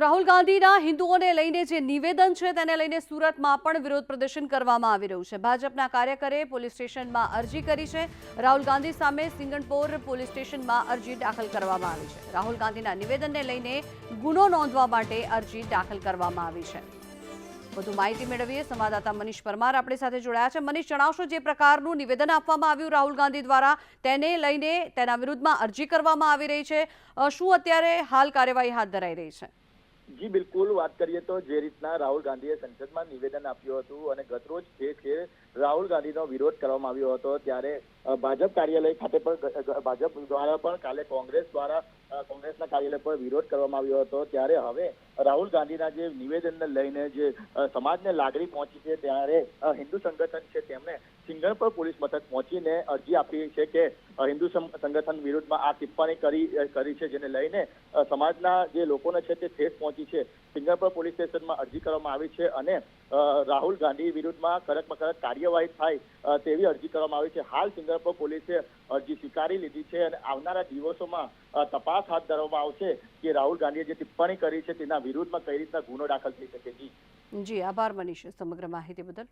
રાહુલ ગાંધીના હિન્દુઓને લઈને જે નિવેદન છે તેને લઈને સુરતમાં પણ વિરોધ પ્રદર્શન કરવામાં આવી રહ્યું છે. ભાજપના કાર્યકરે પોલીસ સ્ટેશનમાં અરજી કરી છે. રાહુલ ગાંધી સામે સિંગણપોર પોલીસ સ્ટેશનમાં અરજી દાખલ કરવામાં આવી છે. રાહુલ ગાંધીના નિવેદનને લઈને ગુનો નોંધવા માટે અરજી દાખલ કરવામાં આવી છે. વધુ માહિતી મેળવીએ સંવાદદાતા મનીષ પરમાર આપણી સાથે જોડાયા છે. મનીષ, જણાવશો જે પ્રકારનું નિવેદન આપવામાં આવ્યું રાહુલ ગાંધી દ્વારા? તેને લઈને તેના વિરુદ્ધમાં અરજી કરવામાં આવી રહી છે. શું અત્યારે હાલ કાર્યવાહી હાથ ધરાઈ રહી છે? જી, બિલકુલ. વાત કરીએ તો જે રીતના રાહુલ ગાંધીએ સંસદમાં નિવેદન આપ્યું હતું અને ગતરોજ જે છે રાહુલ ગાંધીનો વિરોધ કરવામાં આવ્યો હતો, ત્યારે ભાજપ કાર્યાલય ખાતે પણ ભાજપ દ્વારા પણ કાલે કોંગ્રેસ દ્વારા કોંગ્રેસના કાર્યાલય પર વિરોધ કરવામાં આવ્યો હતો. ત્યારે હવે રાહુલ ગાંધીના જે નિવેદનને લઈને જે સમાજને લાગણી પહોંચી છે, ત્યારે હિન્દુ સંગઠન છે તેમણે સિંગણપર પોલીસ મથક પહોંચીને અરજી આપી છે કે હિન્દુ સંગઠન વિરુદ્ધમાં આ ટિપ્પણી કરી કરી છે, જેને લઈને સમાજના જે લોકોને છે તે ઠેસ પહોંચી છે. સિંગણપર પોલીસ સ્ટેશનમાં અરજી કરવામાં આવી છે અને રાહુલ ગાંધી વિરુદ્ધમાં કડકમાં કડક કાર્યવાહી થાય તેવી અરજી કરવામાં આવી છે. હાલ સિંગણપર પોલીસે અરજી સ્વીકારી લીધી છે અને આવનારા દિવસોમાં તપાસ હાથ ધરવામાં આવશે કે રાહુલ ગાંધીએ જે ટિપ્પણી કરી છે તેના વિરુદ્ધમાં કઈ રીતના ગુનો દાખલ થઈ શકે જી જી, આભાર મનીષ સમગ્ર માહિતી બદલ.